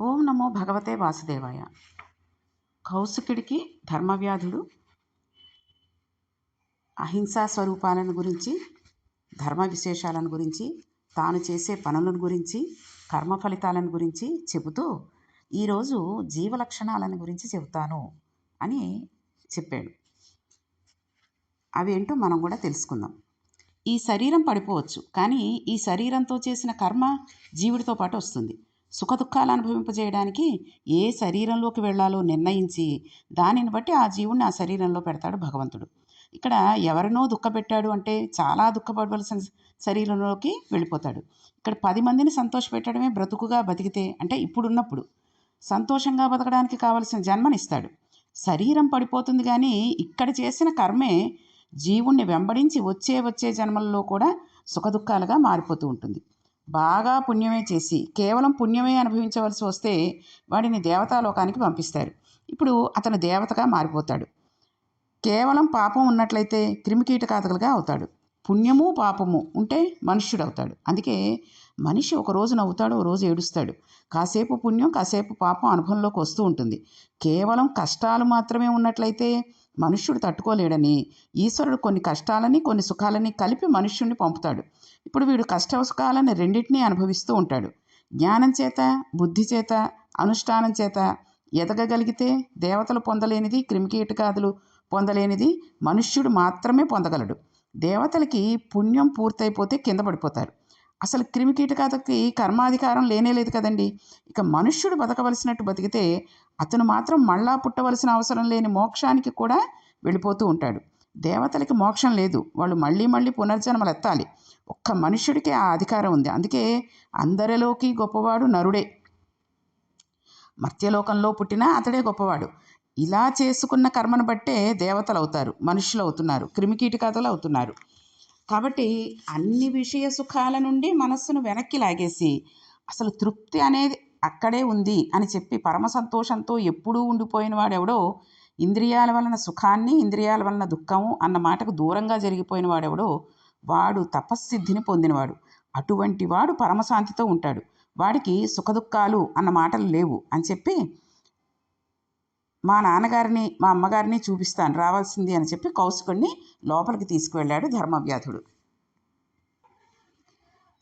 ఓం నమో భగవతే వాసుదేవాయ. కౌశికుడికి ధర్మవ్యాధుడు. అహింసా స్వరూపాలను గురించి ధర్మ విశేషాలను గురించి తాను చేసే పనులను గురించి కర్మ ఫలితాలను గురించి చెబుతూ ఈరోజు జీవ లక్షణాలను గురించి చెబుతాను అని చెప్పాడు. అవేంటో మనం కూడా తెలుసుకుందాం. ఈ శరీరం పడిపోవచ్చు కానీ ఈ శరీరంతో చేసిన కర్మ జీవుడితో పాటు వస్తుంది. సుఖదుఖాలు అనుభవింపజేయడానికి ఏ శరీరంలోకి వెళ్ళాలో నిర్ణయించి దానిని బట్టి ఆ జీవుణ్ణి ఆ శరీరంలో పెడతాడు భగవంతుడు. ఇక్కడ ఎవరినో దుఃఖపెట్టాడు అంటే చాలా దుఃఖపడవలసిన శరీరంలోకి వెళ్ళిపోతాడు. ఇక్కడ పది మందిని సంతోషపెట్టడమే బ్రతుకుగా బతికితే అంటే ఇప్పుడున్నప్పుడు సంతోషంగా బతకడానికి కావలసిన జన్మనిస్తాడు శరీరం పడిపోతుంది కానీ ఇక్కడ చేసిన కర్మే జీవుణ్ణి వెంబడించి వచ్చే వచ్చే జన్మల్లో కూడా సుఖదుఖాలుగా మారిపోతూ ఉంటుంది. బాగా పుణ్యమే చేసి కేవలం పుణ్యమే అనుభవించవలసి వస్తే వాడిని దేవతాలోకానికి పంపిస్తారు. ఇప్పుడు అతను దేవతగా మారిపోతాడు. కేవలం పాపం ఉన్నట్లయితే క్రిమికీటకాతకులుగా అవుతాడు. పుణ్యము పాపము ఉంటే మనుష్యుడు అవుతాడు అందుకే మనిషి ఒక రోజు నవ్వుతాడు ఒక రోజు ఏడుస్తాడు. కాసేపు పుణ్యం కాసేపు పాపం అనుభవంలోకి వస్తూ ఉంటుంది. కేవలం కష్టాలు మాత్రమే ఉన్నట్లయితే మనుష్యుడు తట్టుకోలేడని ఈశ్వరుడు కొన్ని కష్టాలని కొన్ని సుఖాలని కలిపి మనుష్యుడిని పంపుతాడు. ఇప్పుడు వీడు కష్ట సుఖాలని రెండింటినీ అనుభవిస్తూ ఉంటాడు. జ్ఞానం చేత బుద్ధి చేత అనుష్ఠానం చేత ఎదగగలిగితే దేవతలు పొందలేనిది క్రిమికీటకాదులు పొందలేనిది మనుష్యుడు మాత్రమే పొందగలడు. దేవతలకి పుణ్యం పూర్తయిపోతే కింద పడిపోతారు. అసలు క్రిమికీటకాతకి కర్మాధికారం లేనే లేదు కదండి. ఇక మనుష్యుడు బతకవలసినట్టు బతికితే అతను మాత్రం మళ్ళా పుట్టవలసిన అవసరం లేని మోక్షానికి కూడా వెళ్ళిపోతూ ఉంటాడు. దేవతలకి మోక్షం లేదు. వాళ్ళు మళ్ళీ మళ్ళీ పునర్జన్మలు ఎత్తాలి. ఒక్క మనుష్యుడికే ఆ అధికారం ఉంది. అందుకే అందరిలోకి గొప్పవాడు నరుడే. మర్త్యలోకంలో పుట్టినా అతడే గొప్పవాడు. ఇలా చేసుకున్న కర్మను బట్టే దేవతలు అవుతారు. మనుషులు అవుతున్నారు. క్రిమికీటకాతలు అవుతున్నారు. కాబట్టి అన్ని విషయ సుఖాల నుండి మనస్సును వెనక్కి లాగేసి అసలు తృప్తి అనేది అక్కడే ఉంది అని చెప్పి పరమ సంతోషంతో ఎప్పుడూ ఉండిపోయిన వాడెవడో ఇంద్రియాల వలన సుఖాన్ని ఇంద్రియాల వలన దుఃఖము అన్న మాటకు దూరంగా జరిగిపోయిన వాడెవడో వాడు తపస్సిద్ధిని పొందినవాడు. అటువంటి వాడు పరమశాంతితో ఉంటాడు. వాడికి సుఖదుఖాలు అన్న మాటలు లేవు అని చెప్పి మా నాన్నగారిని మా అమ్మగారిని చూపిస్తాను రావాల్సింది అని చెప్పి కౌశికుణ్ణి లోపలికి తీసుకువెళ్ళాడు ధర్మవ్యాధుడు.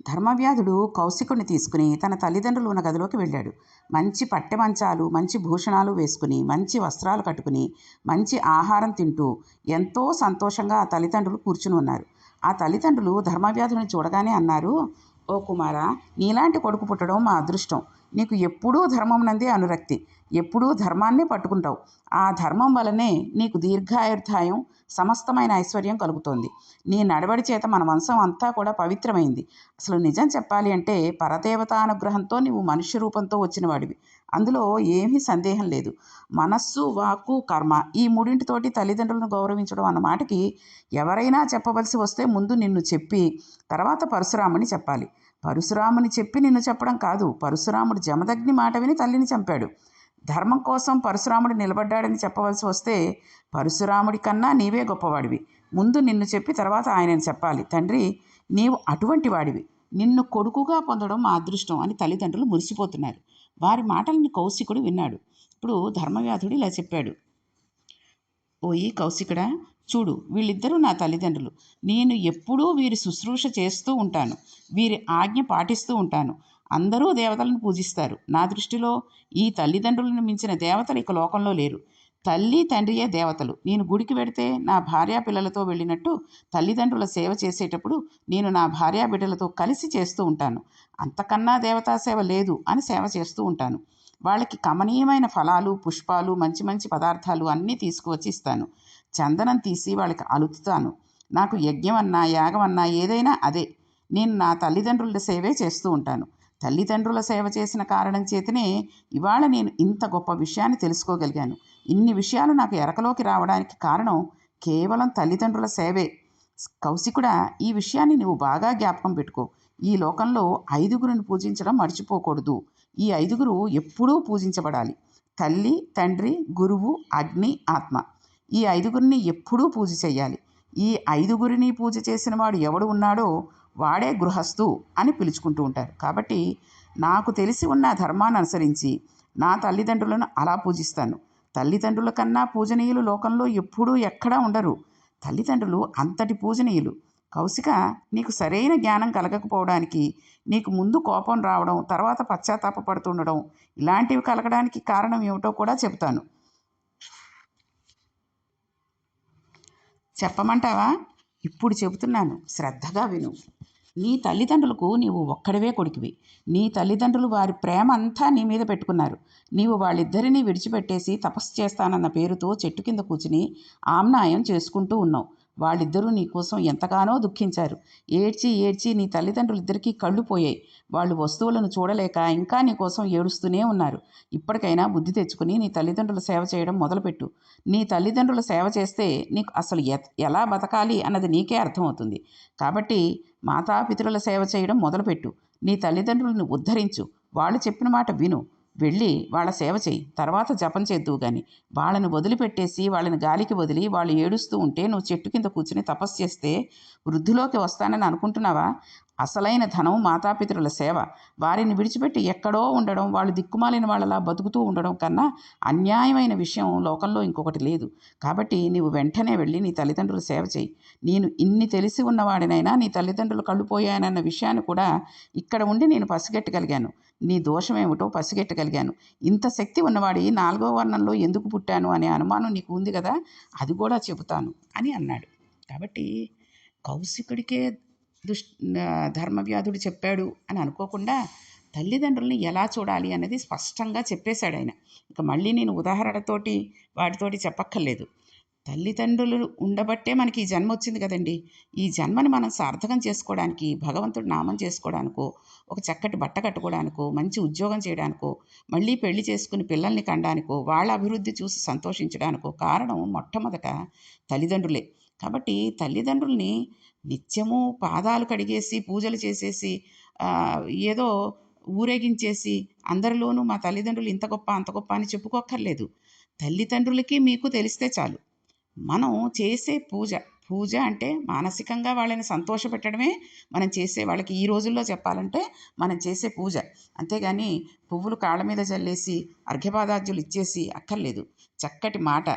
ధర్మవ్యాధుడు కౌశికుడిని తీసుకుని తన తల్లిదండ్రులు ఉన్న గదిలోకి వెళ్ళాడు. మంచి పట్టె మంచాలు మంచి భూషణాలు వేసుకుని మంచి వస్త్రాలు కట్టుకుని మంచి ఆహారం తింటూ ఎంతో సంతోషంగా ఆ తల్లిదండ్రులు కూర్చుని ఉన్నారు. ఆ తల్లిదండ్రులు ధర్మవ్యాధుని చూడగానే అన్నారు ఓ కుమారా నీలాంటి కొడుకు పుట్టడం మా అదృష్టం. నీకు ఎప్పుడూ ధర్మం నందే అనురక్తి. ఎప్పుడూ ధర్మాన్నే పట్టుకుంటావు. ఆ ధర్మం వలనే నీకు దీర్ఘాయుర్ధాయం సమస్తమైన ఐశ్వర్యం కలుగుతోంది. నీ నడవడి చేత మన వంశం అంతా కూడా పవిత్రమైంది. అసలు నిజం చెప్పాలి అంటే పరదేవతానుగ్రహంతో నీవు మనుష్య రూపంతో వచ్చిన వాడివి అందులో ఏమీ సందేహం లేదు. మనస్సు వాక్కు కర్మ ఈ మూడింటితోటి తల్లిదండ్రులను గౌరవించడం అన్న మాటకి ఎవరైనా చెప్పవలసి వస్తే ముందు నిన్ను చెప్పి తర్వాత పరశురాముని చెప్పాలి. పరశురాముని చెప్పి నిన్ను చెప్పడం కాదు. పరశురాముడు జమదగ్ని మాట విని తల్లిని చంపాడు. ధర్మం కోసం పరశురాముడు నిలబడ్డాడని చెప్పవలసి వస్తే పరశురాముడి కన్నా నీవే గొప్పవాడివి. ముందు నిన్ను చెప్పి తర్వాత ఆయనని చెప్పాలి. తండ్రి నీవు అటువంటి వాడివి. నిన్ను కొడుకుగా పొందడం మా అదృష్టం అని తల్లిదండ్రులు మురిసిపోతున్నారు. వారి మాటలను కౌశికుడు విన్నాడు. ఇప్పుడు ధర్మవ్యాధుడు ఇలా చెప్పాడు. ఓయి కౌశికుడా చూడు వీళ్ళిద్దరూ నా తల్లిదండ్రులు. నేను ఎప్పుడూ వీరి శుశ్రూష చేస్తూ ఉంటాను. వీరి ఆజ్ఞ పాటిస్తూ ఉంటాను. అందరూ దేవతలను పూజిస్తారు. నా దృష్టిలో ఈ తల్లిదండ్రులను మించిన దేవతలు ఇక లోకంలో లేరు. తల్లి తండ్రియే దేవతలు. నేను గుడికి వెడితే నా భార్యా పిల్లలతో వెళ్ళినట్టు తల్లిదండ్రుల సేవ చేసేటప్పుడు నేను నా భార్యా బిడ్డలతో కలిసి చేస్తూ ఉంటాను. అంతకన్నా దేవతా సేవ లేదు అని సేవ చేస్తూ ఉంటాను. వాళ్ళకి కమనీయమైన ఫలాలు పుష్పాలు మంచి మంచి పదార్థాలు అన్నీ తీసుకువచ్చి ఇస్తాను. చందనం తీసి వాళ్ళకి అలుతుతాను. నాకు యజ్ఞం అన్నా యాగం అన్నా ఏదైనా అదే. నేను నా తల్లిదండ్రుల సేవే చేస్తూ ఉంటాను. తల్లిదండ్రుల సేవ చేసిన కారణం చేతనే ఇవాళ నేను ఇంత గొప్ప విషయాన్ని తెలుసుకోగలిగాను. ఇన్ని విషయాలు నాకు ఎరకలోకి రావడానికి కారణం కేవలం తల్లిదండ్రుల సేవే. కౌశికుడా ఈ విషయాన్ని నువ్వు బాగా జ్ఞాపకం పెట్టుకో. ఈ లోకంలో ఐదుగురిని పూజించడం మర్చిపోకూడదు. ఈ ఐదుగురు ఎప్పుడూ పూజించబడాలి. తల్లి తండ్రి గురువు అగ్ని ఆత్మ. ఈ ఐదుగురిని ఎప్పుడూ పూజ చేయాలి. ఈ ఐదుగురిని పూజ చేసిన వాడు ఎవడు ఉన్నాడో వాడే గృహస్థు అని పిలుచుకుంటూ ఉంటారు. కాబట్టి నాకు తెలిసి ఉన్న ధర్మాన్ని అనుసరించి నా తల్లిదండ్రులను అలా పూజిస్తాను. తల్లిదండ్రుల కన్నా పూజనీయులు లోకంలో ఎప్పుడూ ఎక్కడా ఉండరు. తల్లిదండ్రులు అంతటి పూజనీయులు. కౌశిక నీకు సరైన జ్ఞానం కలగకపోవడానికి నీకు ముందు కోపం రావడం తర్వాత పశ్చాత్తాపడుతుండడం ఇలాంటివి కలగడానికి కారణం ఏమిటో కూడా చెబుతాను. చెప్పమంటావా? ఇప్పుడు చెబుతున్నాను శ్రద్ధగా విను. నీ తల్లిదండ్రులకు నీవు ఒక్కడవే కొడుకువి. నీ తల్లిదండ్రులు వారి ప్రేమ అంతా నీ మీద పెట్టుకున్నారు. నీవు వాళ్ళిద్దరినీ విడిచిపెట్టేసి తపస్సు చేస్తానన్న పేరుతో చెట్టు కింద కూర్చుని ఆమ్నాయం చేసుకుంటూ ఉన్నావు. వాళ్ళిద్దరూ నీకోసం ఎంతగానో దుఃఖించారు. ఏడ్చి ఏడ్చి నీ తల్లిదండ్రులిద్దరికీ కళ్ళు పోయాయి. వాళ్ళు వస్తువులను చూడలేక ఇంకా నీ కోసం ఏడుస్తూనే ఉన్నారు. ఇప్పటికైనా బుద్ధి తెచ్చుకుని నీ తల్లిదండ్రుల సేవ చేయడం మొదలుపెట్టు. నీ తల్లిదండ్రుల సేవ చేస్తే నీకు అసలు ఎలా బతకాలి అన్నది నీకే అర్థమవుతుంది. కాబట్టి మాతాపితరుల సేవ చేయడం మొదలుపెట్టు. నీ తల్లిదండ్రులను ఉద్ధరించు. వాళ్ళు చెప్పిన మాట విను. వెళ్ళి వాళ్ళ సేవ చేయి. తర్వాత జపం చేద్దువు కానీ వాళ్ళని వదిలిపెట్టేసి వాళ్ళని గాలికి వదిలి వాళ్ళు ఏడుస్తూ ఉంటే నువ్వు చెట్టు కింద కూర్చుని తపస్సు చేస్తే వృద్ధిలోకి వస్తానని అనుకుంటున్నావా? అసలైన ధనం మాతాపితరుల సేవ. వారిని విడిచిపెట్టి ఎక్కడో ఉండడం వాళ్ళు దిక్కుమాలిన వాళ్ళలా బతుకుతూ ఉండడం కన్నా అన్యాయమైన విషయం లోకంలో ఇంకొకటి లేదు. కాబట్టి నీవు వెంటనే వెళ్ళి నీ తల్లిదండ్రుల సేవ చేయి. నేను ఇన్ని తెలిసి ఉన్నవాడినైనా నీ తల్లిదండ్రులు కళ్ళు పోయానన్న విషయాన్ని కూడా ఇక్కడ ఉండి నేను పసిగట్టగలిగాను. నీ దోషమేమిటో పసిగెట్టగలిగాను పసిగట్టగలిగాను. ఇంత శక్తి ఉన్నవాడి నాలుగో వర్ణంలో ఎందుకు పుట్టాను అనే అనుమానం నీకు ఉంది కదా అది కూడా చెబుతాను అని అన్నాడు. కాబట్టి కౌశికుడికే దుష్ ధర్మవ్యాధుడు చెప్పాడు అని అనుకోకుండా తల్లిదండ్రుల్ని ఎలా చూడాలి అనేది స్పష్టంగా చెప్పేశాడు ఆయన. ఇక మళ్ళీ నేను ఉదాహరణతోటి వాటితోటి చెప్పక్కర్లేదు. తల్లిదండ్రులు ఉండబట్టే మనకి ఈ జన్మ వచ్చింది కదండి. ఈ జన్మని మనం సార్థకం చేసుకోవడానికి భగవంతుడు నామం చేసుకోవడానికో ఒక చక్కటి బట్ట కట్టుకోవడానికో మంచి ఉద్యోగం చేయడానికో మళ్ళీ పెళ్ళి చేసుకుని పిల్లల్ని కండానికో వాళ్ళ అభివృద్ధి చూసి సంతోషించడానికో కారణం మొట్టమొదట తల్లిదండ్రులే. కాబట్టి తల్లిదండ్రుల్ని నిత్యము పాదాలు కడిగేసి పూజలు చేసేసి ఏదో ఊరేగించేసి అందరిలోనూ మా తల్లిదండ్రులు ఇంత గొప్ప అంత గొప్ప అని చెప్పుకోక్కర్లేదు. తల్లిదండ్రులకి మీకు తెలిస్తే చాలు. మనం చేసే పూజ పూజ అంటే మానసికంగా వాళ్ళని సంతోషపెట్టడమే మనం చేసే వాళ్ళకి ఈ రోజుల్లో చెప్పాలంటే మనం చేసే పూజ. అంతేగాని పువ్వులు కాళ్ళ మీద చల్లేసి అర్ఘ్యపాదార్జులు ఇచ్చేసి అక్కర్లేదు. చక్కటి మాట.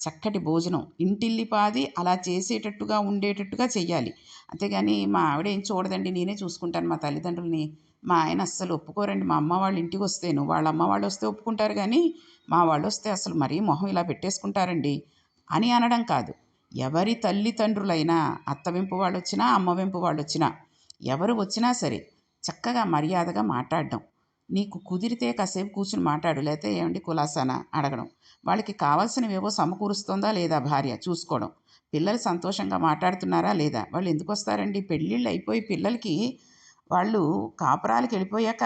చక్కటి భోజనం. ఇంటిల్లిపాది అలా చేసేటట్టుగా ఉండేటట్టుగా చెయ్యాలి. అంతేగాని మా ఆవిడ ఏం చూడదండి నేనే చూసుకుంటాను మా తల్లిదండ్రులని. మా ఆయన అస్సలు ఒప్పుకోరండి. మా అమ్మ వాళ్ళ ఇంటికి వస్తేను. వాళ్ళ అమ్మ వాళ్ళు వస్తే ఒప్పుకుంటారు కానీ మా వాళ్ళు వస్తే అసలు మరీ మొహం ఇలా పెట్టేసుకుంటారండి అని అనడం కాదు. ఎవరి తల్లిదండ్రులైనా అత్త వెంపు వాళ్ళు వచ్చినా అమ్మ వెంపు వాళ్ళు వచ్చినా ఎవరు వచ్చినా సరే చక్కగా మర్యాదగా మాట్లాడడం. నీకు కుదిరితే కాసేపు కూర్చుని మాట్లాడు లేకపోతే ఏమండి కులాసానా? అడగడం. వాళ్ళకి కావాల్సినవేవో సమకూరుస్తుందా లేదా భార్య? చూసుకోవడం. పిల్లలు సంతోషంగా మాట్లాడుతున్నారా లేదా? వాళ్ళు ఎందుకు వస్తారండి పెళ్ళిళ్ళు అయిపోయి పిల్లలకి వాళ్ళు కాపురాలకి వెళ్ళిపోయాక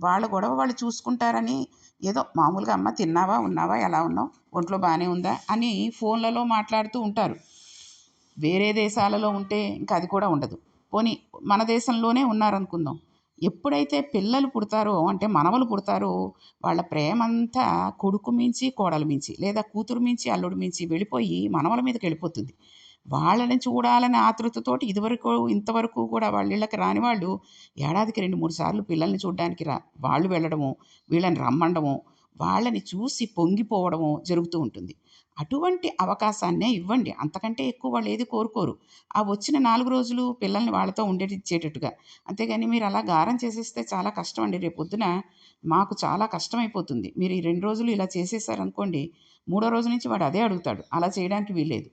వాళ్ళ గొడవ వాళ్ళు చూసుకుంటారని ఏదో మామూలుగా అమ్మ తిన్నావా ఉన్నావా ఎలా ఉన్నావు ఒంట్లో బాగానే ఉందా అని ఫోన్లలో మాట్లాడుతూ ఉంటారు. వేరే దేశాలలో ఉంటే ఇంకా అది కూడా ఉండదు. పోనీ మన దేశంలోనే ఉన్నారనుకుందాం. ఎప్పుడైతే పిల్లలు పుడతారో అంటే మనవలు పుడతారో వాళ్ళ ప్రేమంతా కొడుకు మించి కోడలు మించి లేదా కూతురు మించి అల్లుడు మించి వెళ్ళిపోయి మనవల మీదకి వెళ్ళిపోతుంది. వాళ్ళని చూడాలనే ఆతృతతోటి ఇదివరకు ఇంతవరకు కూడా వాళ్ళ ఇళ్ళకి రాని వాళ్ళు ఏడాదికి రెండు మూడు సార్లు పిల్లల్ని చూడడానికి రా వాళ్ళు వెళ్ళడము వీళ్ళని రమ్మండము వాళ్ళని చూసి పొంగిపోవడము జరుగుతూ ఉంటుంది. అటువంటి అవకాశాన్నే ఇవ్వండి. అంతకంటే ఎక్కువ వాళ్ళు ఏది కోరుకోరు. ఆ వచ్చిన నాలుగు రోజులు పిల్లల్ని వాళ్ళతో ఉండేటిచ్చేటట్టుగా అంతేగాని మీరు అలా గారం చేసేస్తే చాలా కష్టం అండి రేపు పొద్దున మాకు చాలా కష్టమైపోతుంది. మీరు ఈ రెండు రోజులు ఇలా చేసేసారనుకోండి మూడో రోజు నుంచి వాడు అదే అడుగుతాడు. అలా చేయడానికి వీల్లేదు.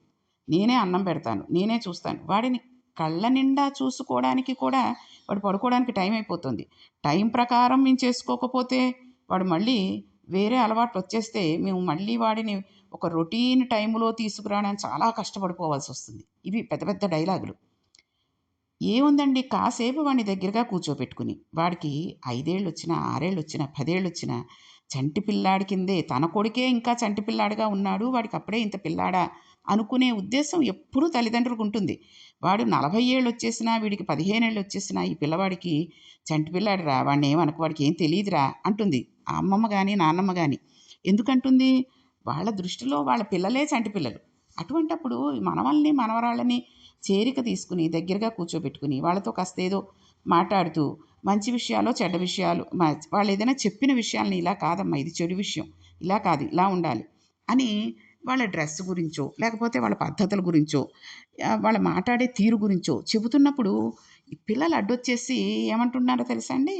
నేనే అన్నం పెడతాను. నేనే చూస్తాను. వాడిని కళ్ళ నిండా చూసుకోవడానికి కూడా వాడు పడుకోవడానికి టైం అయిపోతుంది. టైం ప్రకారం మేము చేసుకోకపోతే వాడు మళ్ళీ వేరే అలవాట్లు వచ్చేస్తే మేము మళ్ళీ వాడిని ఒక రొటీన్ టైంలో తీసుకురావడానికి చాలా కష్టపడిపోవాల్సి వస్తుంది. ఇవి పెద్ద పెద్ద డైలాగులు. ఏముందండి? కాసేపు వాడిని దగ్గరగా కూర్చోపెట్టుకుని వాడికి ఐదేళ్ళు వచ్చినా ఆరేళ్ళు వచ్చినా పదేళ్ళు వచ్చినా చంటి పిల్లాడి కిందే తన కొడుకే ఇంకా చంటి పిల్లాడిగా ఉన్నాడు వాడికి అప్పుడే ఇంత పిల్లాడా అనుకునే ఉద్దేశం ఎప్పుడూ తల్లిదండ్రులకు ఉంటుంది. వాడు నలభై ఏళ్ళు వచ్చేసినా వీడికి పదిహేను ఏళ్ళు వచ్చేసినా ఈ పిల్లవాడికి చంటి పిల్లాడిరా వాడిని ఏమనుకో వాడికి ఏం తెలియదురా అంటుంది. అమ్మమ్మ కానీ నాన్నమ్మ కానీ ఎందుకంటుంది? వాళ్ళ దృష్టిలో వాళ్ళ పిల్లలే చంటి పిల్లలు. అటువంటప్పుడు మనవల్ని మనవరాళ్ళని చేరిక తీసుకుని దగ్గరగా కూర్చోబెట్టుకుని వాళ్ళతో కాస్త ఏదో మాట్లాడుతూ మంచి విషయాలు చెడ్డ విషయాలు మ- వాళ్ళు ఏదైనా చెప్పిన విషయాల్ని ఇలా కాదమ్మా ఇది చెడు విషయం ఇలా కాదు ఇలా ఉండాలి అని వాళ్ళ డ్రెస్ గురించో లేకపోతే వాళ్ళ పద్ధతుల గురించో వాళ్ళ మాట్లాడే తీరు గురించో చెబుతున్నప్పుడు పిల్లలు అడ్డొచ్చేసి ఏమంటున్నారో తెలుసా అండి?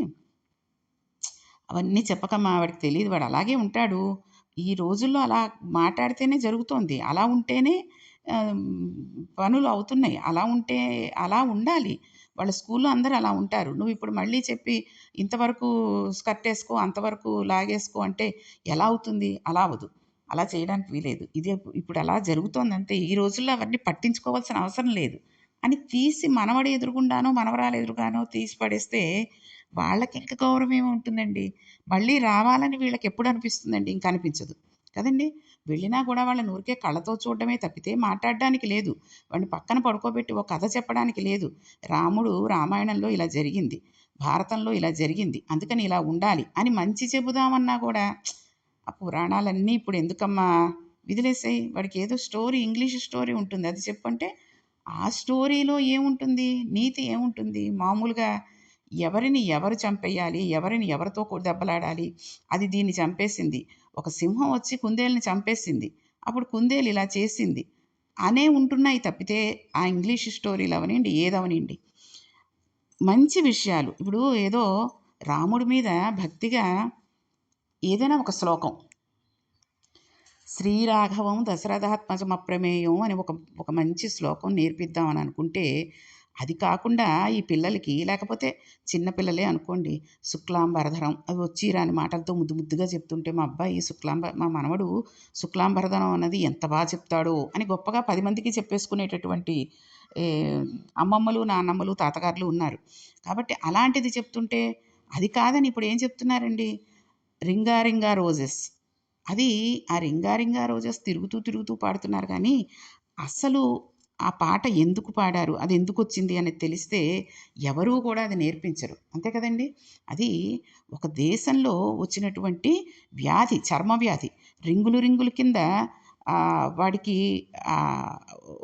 అవన్నీ చెప్పకమ్మా వాడికి తెలియదు వాడు అలాగే ఉంటాడు. ఈ రోజుల్లో అలా మాట్లాడితేనే జరుగుతోంది. అలా ఉంటేనే పనులు అవుతున్నాయి. అలా ఉంటే అలా ఉండాలి. వాళ్ళ స్కూల్లో అందరూ అలా ఉంటారు. నువ్వు ఇప్పుడు మళ్ళీ చెప్పి ఇంతవరకు స్కర్ట్ వేసుకో అంతవరకు లాగేసుకో అంటే ఎలా అవుతుంది? అలా అవదు అలా చేయడానికి వీలేదు. ఇదే ఇప్పుడు అలా జరుగుతోందంటే ఈ రోజుల్లో అవన్నీ పట్టించుకోవాల్సిన అవసరం లేదు. అని తీసి మనవడు ఎదురుగుండానో మనవరాలు ఎదురుగానో తీసి పడేస్తే వాళ్ళకి ఇంకా గౌరవం ఏమి ఉంటుందండి? మళ్ళీ రావాలని వీళ్ళకి ఎప్పుడు అనిపిస్తుందండి? ఇంకా అనిపించదు. కదండి? వెళ్ళినా కూడా వాళ్ళ నూరికే కళ్ళతో చూడడమే తప్పితే మాట్లాడడానికి లేదు. వాడిని పక్కన పడుకోబెట్టి ఒక కథ చెప్పడానికి లేదు. రాముడు రామాయణంలో ఇలా జరిగింది. భారతంలో ఇలా జరిగింది. అందుకని ఇలా ఉండాలి అని మంచి చెబుదామన్నా కూడా ఆ పురాణాలన్నీ ఇప్పుడు ఎందుకమ్మా విదిలేసాయి వాడికి ఏదో స్టోరీ ఇంగ్లీష్ స్టోరీ ఉంటుంది. అది చెప్పంటే ఆ స్టోరీలో ఏముంటుంది? నీతి ఏముంటుంది? మామూలుగా ఎవరిని ఎవరు చంపేయాలి? ఎవరిని ఎవరితో దెబ్బలాడాలి? అది దీన్ని చంపేసింది. ఒక సింహం వచ్చి కుందేలుని చంపేసింది. అప్పుడు కుందేలు ఇలా చేసింది. అనే ఉంటున్నాయి తప్పితే ఆ ఇంగ్లీష్ స్టోరీలు అవనండి ఏదవనండి. మంచి విషయాలు. ఇప్పుడు ఏదో రాముడి మీద భక్తిగా ఏదైనా ఒక శ్లోకం. శ్రీరాఘవం దశరథాత్మజం అప్రమేయం అని ఒక ఒక మంచి శ్లోకం నేర్పిద్దామని అనుకుంటే అది కాకుండా ఈ పిల్లలకి లేకపోతే చిన్నపిల్లలే అనుకోండి శుక్లాంబరధరం అవి వచ్చి రాని మాటలతో ముద్దు ముద్దుగా చెప్తుంటే మా అబ్బాయి శుక్లాంబ మా మనవడు శుక్లాంబరధరం అన్నది ఎంత బాగా చెప్తాడో అని గొప్పగా పది మందికి చెప్పేసుకునేటటువంటి అమ్మమ్మలు నాన్నమ్మలు తాతగారులు ఉన్నారు. కాబట్టి అలాంటిది చెప్తుంటే అది కాదని ఇప్పుడు ఏం చెప్తున్నారండి? Ring a ring a roses. అది ఆ రింగా రింగా రోజెస్ తిరుగుతూ తిరుగుతూ పాడుతున్నారు. కానీ అసలు ఆ పాట ఎందుకు పాడారు? అది ఎందుకు వచ్చింది అనేది తెలిస్తే ఎవరూ కూడా అది నేర్పించరు. అంతే కదండి? అది ఒక దేశంలో వచ్చినటువంటి వ్యాధి చర్మ వ్యాధి. రింగులు రింగుల కింద వాడికి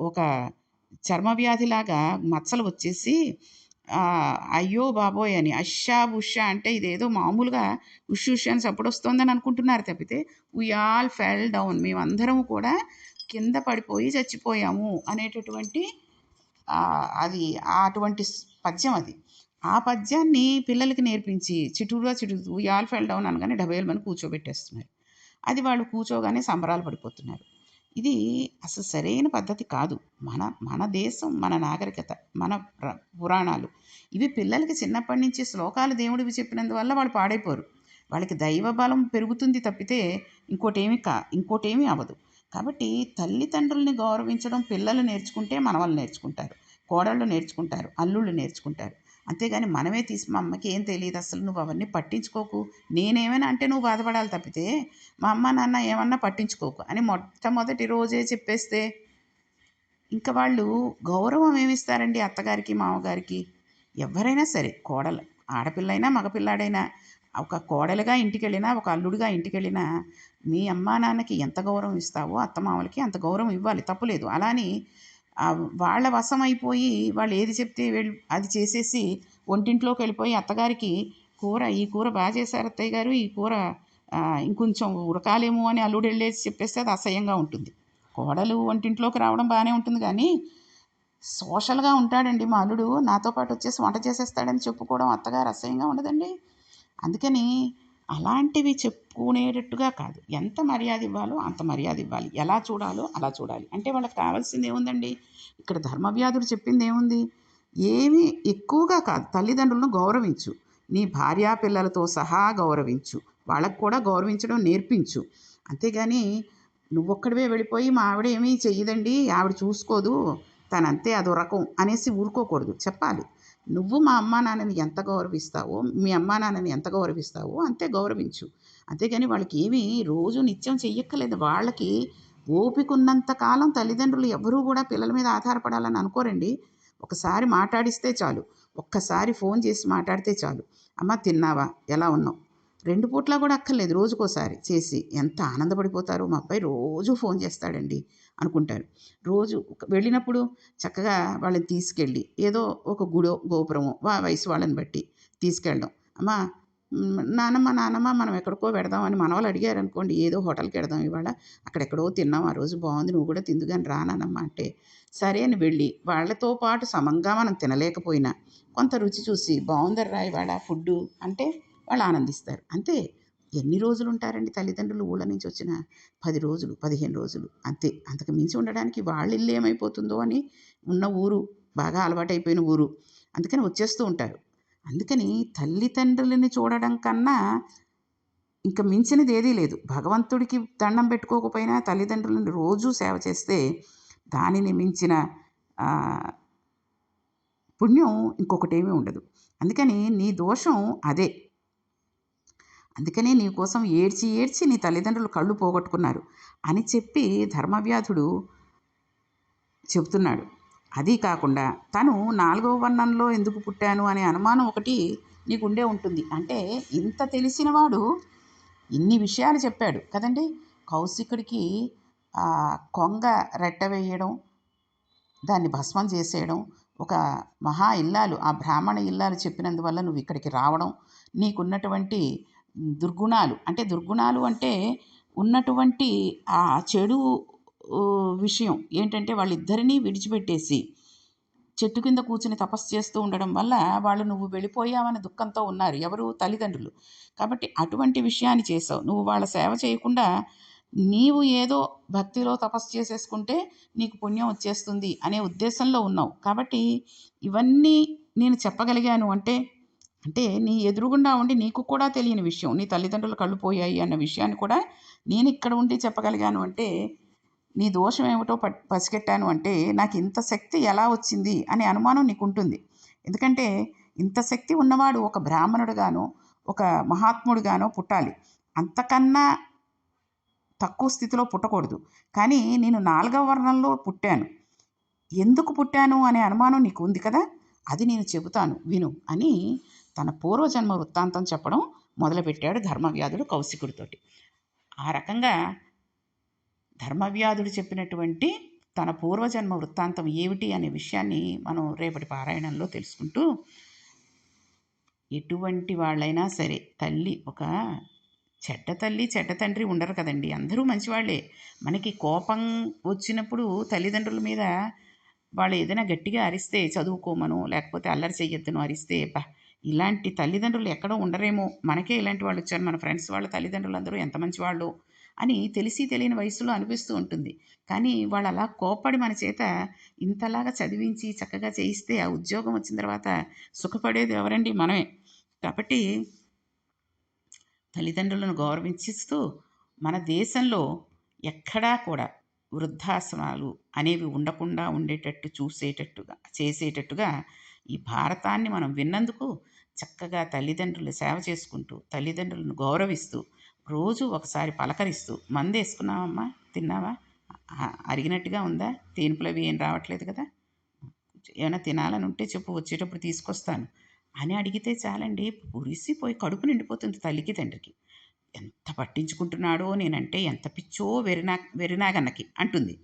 ఒక చర్మ వ్యాధిలాగా మచ్చలు వచ్చేసి అయ్యో బాబోయ్ అని. అషా బుష్షా అంటే ఇదేదో మామూలుగా ఉష్ ఉష్ అని సప్పుడొస్తోందని అనుకుంటున్నారు తప్పితే వీ ఆల్ ఫెల్ డౌన్ మేమందరం కూడా కింద పడిపోయి చచ్చిపోయాము అనేటటువంటి అది అటువంటి పద్యం అది. ఆ పద్యాన్ని పిల్లలకి నేర్పించి చిటుగా చిటుతూ ఆల్ ఫెల్ డౌన్ అనగానే డబేల్ మంది కూర్చోబెట్టేస్తున్నారు. అది వాళ్ళు కూర్చోగానే సంబరాలు పడిపోతున్నారు. ఇది అసలు సరైన పద్ధతి కాదు. మన మన దేశం మన నాగరికత మన పురాణాలు. ఇవి పిల్లలకి చిన్నప్పటి నుంచి శ్లోకాలు దేవుడివి చెప్పినందువల్ల వాళ్ళు పాడైపోరు. వాళ్ళకి దైవ బలం పెరుగుతుంది తప్పితే ఇంకోటేమి కా ఇంకోటేమీ అవ్వదు. కాబట్టి తల్లిదండ్రుల్ని గౌరవించడం పిల్లలు నేర్చుకుంటే మనవాళ్ళు నేర్చుకుంటారు. కోడళ్ళు నేర్చుకుంటారు. అల్లుళ్ళు నేర్చుకుంటారు. అంతేగాని మనమే తీసి మా అమ్మకి ఏం తెలియదు అసలు నువ్వు అవన్నీ పట్టించుకోకు. నేనేమైనా అంటే నువ్వు బాధపడాలి తప్పితే మా అమ్మ నాన్న ఏమన్నా పట్టించుకోకు అని మొట్టమొదటి రోజే చెప్పేస్తే ఇంకా వాళ్ళు గౌరవం ఏమిస్తారండి అత్తగారికి మామగారికి? ఎవరైనా సరే కోడలు ఆడపిల్లైనా మగపిల్లాడైనా ఒక కోడలుగా ఇంటికి వెళ్ళినా ఒక అల్లుడిగా ఇంటికి వెళ్ళినా మీ అమ్మా నాన్నకి ఎంత గౌరవం ఇస్తావో అత్తమామలకి అంత గౌరవం ఇవ్వాలి తప్పులేదు అలాని వాళ్ళ వశం అయిపోయి వాళ్ళు ఏది చెప్తే వెళ్ళి అది చేసేసి వంటింట్లోకి వెళ్ళిపోయి అత్తగారికి కూర ఈ కూర బాగా చేశారు అత్తయ్య గారు ఈ కూర ఇంకొంచెం ఉడకాలేమో అని అల్లుడు వెళ్ళేసి చెప్పేస్తే అది అసహ్యంగా ఉంటుంది. కోడలు వంటింట్లోకి రావడం బాగానే ఉంటుంది కానీ సోషల్గా ఉంటాడండి మా అల్లుడు. నాతో పాటు వచ్చేసి వంట చేసేస్తాడని చెప్పుకోవడం అత్తగారు అసహ్యంగా ఉండదండి. అందుకని అలాంటివి చెప్పుకునేటట్టుగా కాదు. ఎంత మర్యాద ఇవ్వాలో అంత మర్యాద ఇవ్వాలి. ఎలా చూడాలో అలా చూడాలి. అంటే వాళ్ళకి కావాల్సింది ఏముందండి? ఇక్కడ ధర్మవ్యాధుడు చెప్పింది ఏముంది? ఏమీ ఎక్కువగా కాదు. తల్లిదండ్రులను గౌరవించు. నీ భార్యా పిల్లలతో సహా గౌరవించు. వాళ్ళకు కూడా గౌరవించడం నేర్పించు. అంతేగాని నువ్వొక్కడివే వెళ్ళిపోయి మా ఆవిడ ఏమీ చెయ్యదండి. ఆవిడ చూసుకోదు. తనంతే అదో రకం అనేసి ఊరుకోకూడదు. చెప్పాలి. నువ్వు మా అమ్మా నాన్నని ఎంత గౌరవిస్తావో మీ అమ్మా నాన్నని ఎంత గౌరవిస్తావో అంతే గౌరవించు. అంతేగాని వాళ్ళకి ఏమీ రోజు నిత్యం చెయ్యక్కర్లేదు. వాళ్ళకి ఓపిక ఉన్నంత కాలం తల్లిదండ్రులు ఎవరూ కూడా పిల్లల మీద ఆధారపడాలని అనుకోరండి. ఒకసారి మాట్లాడిస్తే చాలు. ఒక్కసారి ఫోన్ చేసి మాట్లాడితే చాలు. అమ్మ తిన్నావా? ఎలా ఉన్నావు? రెండు పూట్లా కూడా అక్కర్లేదు రోజుకోసారి చేసి. ఎంత ఆనందపడిపోతారో మా అబ్బాయి రోజు ఫోన్ చేస్తాడండి. అనుకుంటారు. రోజు వెళ్ళినప్పుడు చక్కగా వాళ్ళని తీసుకెళ్ళి ఏదో ఒక గుడో గోపురమో వా వయసు వాళ్ళని బట్టి తీసుకెళ్ళడం. అమ్మా నానమ్మ నానమ్మ మనం ఎక్కడికో పెడదామని మనవాళ్ళు అడిగారు అనుకోండి ఏదో హోటల్కి వెడదాం ఇవాళ అక్కడెక్కడో తిన్నాం ఆ రోజు బాగుంది నువ్వు కూడా తిందు కానీ రా నానమ్మ అంటే సరే అని వెళ్ళి వాళ్ళతో పాటు సమంగా మనం తినలేకపోయినా కొంత రుచి చూసి బాగుందర్రా ఇవాళ ఫుడ్డు అంటే వాళ్ళు ఆనందిస్తారు. అంతే. ఎన్ని రోజులు ఉంటారండి తల్లిదండ్రులు ఊళ్ళ నుంచి వచ్చిన? పది రోజులు పదిహేను రోజులు. అంతే. అంతకు మించి ఉండడానికి వాళ్ళ ఇల్లు ఏమైపోతుందో అని ఉన్న ఊరు బాగా అలవాటైపోయిన ఊరు. అందుకని వచ్చేస్తూ ఉంటారు. అందుకని తల్లిదండ్రులని చూడడం కన్నా ఇంకా మించినది ఏదీ లేదు. భగవంతుడికి దండం పెట్టుకోకపోయినా తల్లిదండ్రులను రోజూ సేవ చేస్తే దానిని మించిన పుణ్యం ఇంకొకటేమీ ఉండదు. అందుకని నీ దోషం అదే. అందుకనే నీ కోసం ఏడ్చి ఏడ్చి నీ తల్లిదండ్రులు కళ్ళు పోగొట్టుకున్నారు అని చెప్పి ధర్మవ్యాధుడు చెబుతున్నాడు. అది కాకుండా తను నాలుగవ వర్ణంలో ఎందుకు పుట్టాను అనే అనుమానం ఒకటి నీకుండే ఉంటుంది. అంటే ఇంత తెలిసినవాడు ఇన్ని విషయాలు చెప్పాడు కదండి. కౌశికుడికి కొంగ రెట్ట వేయడం దాన్ని భస్మం చేసేయడం ఒక మహా ఇల్లాలు ఆ బ్రాహ్మణ ఇల్లాలు చెప్పినందువల్ల నువ్వు ఇక్కడికి రావడం నీకున్నటువంటి దుర్గుణాలు. అంటే దుర్గుణాలు అంటే ఉన్నటువంటి ఆ చెడు విషయం ఏంటంటే వాళ్ళిద్దరినీ విడిచిపెట్టేసి చెట్టు కింద కూర్చుని తపస్సు చేస్తూ ఉండడం వల్ల వాళ్ళు నువ్వు వెళ్ళిపోయావనే దుఃఖంతో ఉన్నారు. ఎవరు? తల్లిదండ్రులు. కాబట్టి అటువంటి విషయాన్ని చేసావు. నువ్వు వాళ్ళ సేవ చేయకుండా నీవు ఏదో భక్తిలో తపస్సు చేసేసుకుంటే నీకు పుణ్యం వచ్చేస్తుంది అనే ఉద్దేశంలో ఉన్నావు. కాబట్టి ఇవన్నీ నేను చెప్పగలిగాను అంటే అంటే నీ ఎదురుగుండా ఉండి నీకు కూడా తెలియని విషయం నీ తల్లిదండ్రులు కళ్ళు పోయాయి అన్న విషయాన్ని కూడా నేను ఇక్కడ ఉండి చెప్పగలిగాను అంటే నీ దోషం ఏమిటో పట్ పసిగట్టాను అంటే నాకు ఇంత శక్తి ఎలా వచ్చింది అనే అనుమానం నీకు ఉంటుంది ఎందుకంటే ఇంత శక్తి ఉన్నవాడు ఒక బ్రాహ్మణుడుగానో ఒక మహాత్ముడుగానో పుట్టాలి. అంతకన్నా తక్కువ స్థితిలో పుట్టకూడదు. కానీ నేను నాలుగవ వర్ణంలో పుట్టాను. ఎందుకు పుట్టాను అనే అనుమానం నీకు ఉంది కదా? అది నేను చెబుతాను. విను అని తన పూర్వజన్మ వృత్తాంతం చెప్పడం మొదలుపెట్టాడు ధర్మవ్యాధుడు కౌశికుడితోటి. ఆ రకంగా ధర్మవ్యాధుడు చెప్పినటువంటి తన పూర్వజన్మ వృత్తాంతం ఏమిటి అనే విషయాన్ని మనం రేపటి పారాయణంలో తెలుసుకుంటూ ఎటువంటి వాళ్ళైనా సరే తల్లి ఒక చెడ్డ తల్లి చెడ్డ తండ్రి ఉండరు కదండి. అందరూ మంచివాళ్ళే. మనకి కోపం వచ్చినప్పుడు తల్లిదండ్రుల మీద వాళ్ళు ఏదైనా గట్టిగా అరిస్తే చదువుకోమను లేకపోతే అల్లరి చెయ్యొద్దును అరిస్తే బా ఇలాంటి తల్లిదండ్రులు ఎక్కడో ఉండరేమో. మనకే ఇలాంటి వాళ్ళు వచ్చారు. మన ఫ్రెండ్స్ వాళ్ళ తల్లిదండ్రులు అందరూ ఎంత మంచి వాళ్ళు అని తెలిసి తెలియని వయసులో అనిపిస్తూ ఉంటుంది. కానీ వాళ్ళు అలా కోపడి మన చేత ఇంతలాగా చదివించి చక్కగా చేయిస్తే ఆ ఉద్యోగం వచ్చిన తర్వాత సుఖపడేది ఎవరండి? మనమే. కాబట్టి తల్లిదండ్రులను గౌరవించిస్తూ మన దేశంలో ఎక్కడా కూడా వృద్ధాశ్రమాలు అనేవి ఉండకుండా ఉండేటట్టు చూసేటట్టుగా చేసేటట్టుగా ఈ భారతాన్ని మనం విన్నందుకు చక్కగా తల్లిదండ్రులు సేవ చేసుకుంటూ తల్లిదండ్రులను గౌరవిస్తూ రోజు ఒకసారి పలకరిస్తూ మందు వేసుకున్నావమ్మా తిన్నావా అరిగినట్టుగా ఉందా? తేనుపులు అవి ఏం రావట్లేదు కదా? ఏమైనా తినాలని ఉంటే చెప్పు వచ్చేటప్పుడు తీసుకొస్తాను అని అడిగితే చాలండి పురిసిపోయి కడుపు నిండిపోతుంది తల్లికి తండ్రికి. ఎంత పట్టించుకుంటున్నాడో నేనంటే ఎంత పిచ్చో వెరినా వెరినాగన్నకి అంటుంది.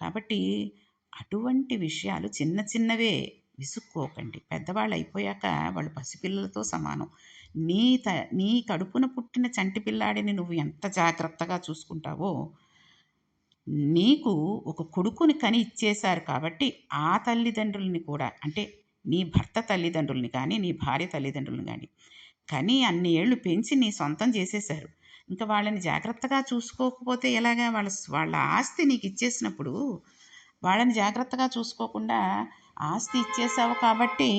కాబట్టి అటువంటి విషయాలు చిన్న చిన్నవే. విసుక్కోకండి. పెద్దవాళ్ళు అయిపోయాక వాళ్ళు పసిపిల్లలతో సమానం. నీ త నీ కడుపున పుట్టిన చంటి పిల్లాడిని నువ్వు ఎంత జాగ్రత్తగా చూసుకుంటావో నీకు ఒక కొడుకుని కని ఇచ్చేశారు కాబట్టి ఆ తల్లిదండ్రుల్ని కూడా అంటే నీ భర్త తల్లిదండ్రుల్ని కానీ నీ భార్య తల్లిదండ్రుల్ని కానీ కానీ అన్ని ఏళ్ళు పెంచి నీ సొంతం చేసేశారు. ఇంకా వాళ్ళని జాగ్రత్తగా చూసుకోకపోతే ఎలాగా? వాళ్ళ వాళ్ళ ఆస్తి నీకు ఇచ్చేసినప్పుడు వాళ్ళని జాగ్రత్తగా చూసుకోకుండా ఆస్తి ఇచ్చేసావు కాబట్టి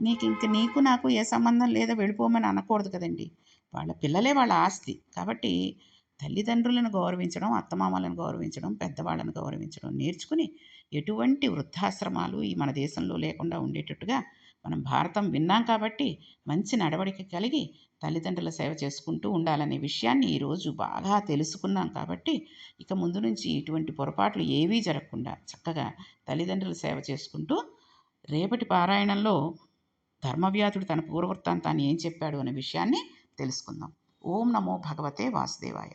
నీకు ఇంక నీకు నాకు ఏ సంబంధం లేదో వెళ్ళిపోమని అనకూడదు కదండి. వాళ్ళ పిల్లలే వాళ్ళ ఆస్తి. కాబట్టి తల్లిదండ్రులను గౌరవించడం అత్తమామలను గౌరవించడం పెద్దవాళ్ళను గౌరవించడం నేర్చుకుని ఎటువంటి వృద్ధాశ్రమాలు ఈ మన దేశంలో లేకుండా ఉండేటట్టుగా మనం భారతం విన్నాం కాబట్టి మంచి నడవడిక కలిగి తల్లిదండ్రుల సేవ చేసుకుంటూ ఉండాలనే విషయాన్ని ఈరోజు బాగా తెలుసుకున్నాం కాబట్టి ఇక ముందు నుంచి ఇటువంటి పొరపాట్లు ఏవీ జరగకుండా చక్కగా తల్లిదండ్రుల సేవ చేసుకుంటూ రేపటి పారాయణంలో ధర్మవ్యాధుడు తన పూర్వవృత్తాంతాన్ని ఏం చెప్పాడు అనే విషయాన్ని తెలుసుకుందాం. ఓం నమో భగవతే వాసుదేవాయ.